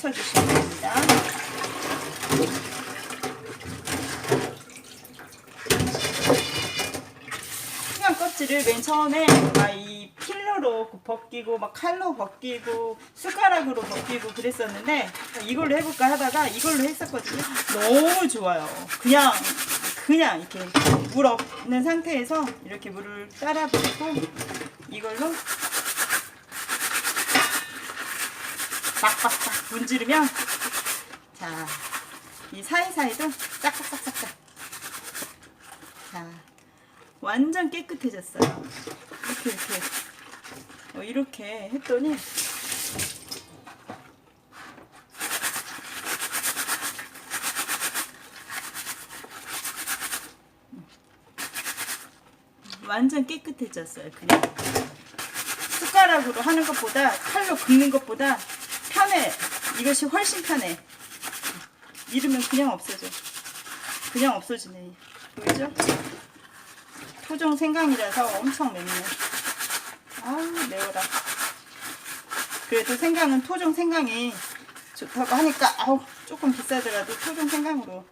해서 주시면 됩니다. 껍질을 맨 처음에 막 이 필러로 벗기고 막 칼로 벗기고 숟가락으로 벗기고 그랬었는데 이걸로 해볼까 하다가 이걸로 했었거든요. 너무 좋아요. 그냥 그냥 이렇게 물 없는 상태에서 이렇게 물을 따라 붓고 이걸로 빡빡빡 문지르면 자 이 사이사이도 싹싹싹싹싹 자 완전 깨끗해졌어요. 이렇게 이렇게. 어, 이렇게 했더니 완전 깨끗해졌어요 그냥. 숟가락으로 하는 것보다 칼로 긁는 것보다 편해. 이것이 훨씬 편해. 이러면 그냥 없어져. 그냥 없어지네. 보이죠? 토종 생강이라서 엄청 맵네. 아우 매워라. 그래도 생강은 토종 생강이 좋다고 하니까 아우 조금 비싸더라도 토종 생강으로.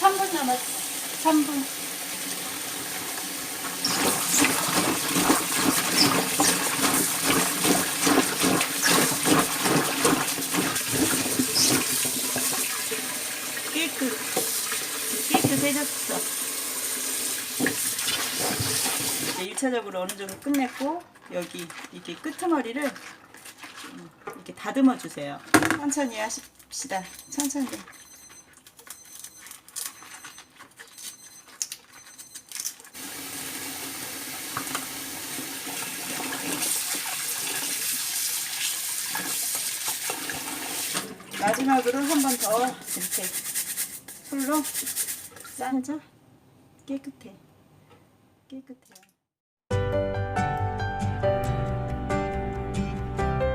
삼분 남았어 3분 깨끗 깨끗해졌어. 이제 1차적으로 어느 정도 끝냈고 여기 이렇게 끄트머리를 음, 이렇게 다듬어 주세요. 천천히 하십시다. 천천히. 마지막으로 한 번 더 이렇게 풀로 싸죠 깨끗해. 깨끗해요